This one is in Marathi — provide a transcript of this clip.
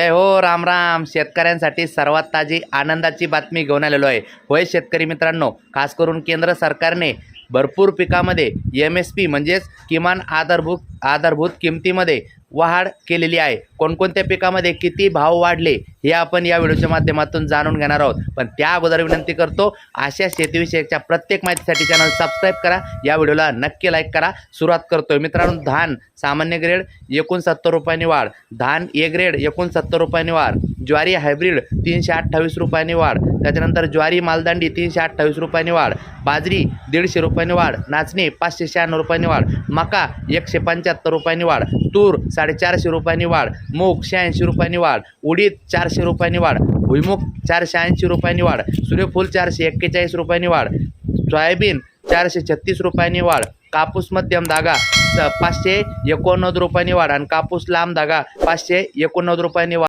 जय हो राम राम. शेतकऱ्यांसाठी सर्वात ताजी आनंदाची बातमी घेऊन आलेलो आहे. होय शेतकरी मित्रांनो खास करून केंद्र सरकारने भरपूर पिकामध्ये एम एस पी म्हणजेच किमान आधारभूत आधारभूत किमतीमध्ये वाढ केलेली आहे. कोणकोणत्या पिकामध्ये किती भाव वाढले हे आपण या व्हिडिओच्या माध्यमातून जाणून घेणार आहोत. पण त्या अगोदर विनंती करतो अशा शेतीविषयकच्या प्रत्येक माहितीसाठी चॅनल सबस्क्राईब करा. या व्हिडिओला नक्की लाईक करा. सुरुवात करतोय. मित्रांनो धान सामान्य ग्रेड एकोणसत्तर रुपयांनी वाढ. धान ए ग्रेड एकोणसत्तर रुपयांनी वाढ. ज्वारी हायब्रिड तीनशे अठ्ठावीस रुपयांनी वाढ त्याच्यानंतर ज्वारी मालदांडी तीनशे अठ्ठावीस रुपयांनी वाढ बाजरी दीडशे रुपयांनी वाढ नाचणी पाचशे शहाण्णव रुपयांनी वाढ मका एकशे पंच्याहत्तर रुपयांनी वाढ तूर साडेचारशे रुपयांनी वाढ मूग शहाऐंशी रुपयांनी वाढ उडीद चारशे रुपयांनी वाढ भुईमुग चारशे ऐंशी रुपयांनी वाढ सूर्यफूल चारशे एक्केचाळीस रुपयांनी वाढ सोयाबीन चारशे छत्तीस रुपयांनी वाढ कापूस मध्यम धागा पाचशे एकोणनव्वद रुपयांनी वाढ आणि कापूस लांब धागा पाचशे एकोणनव्वद रुपयांनी वाढ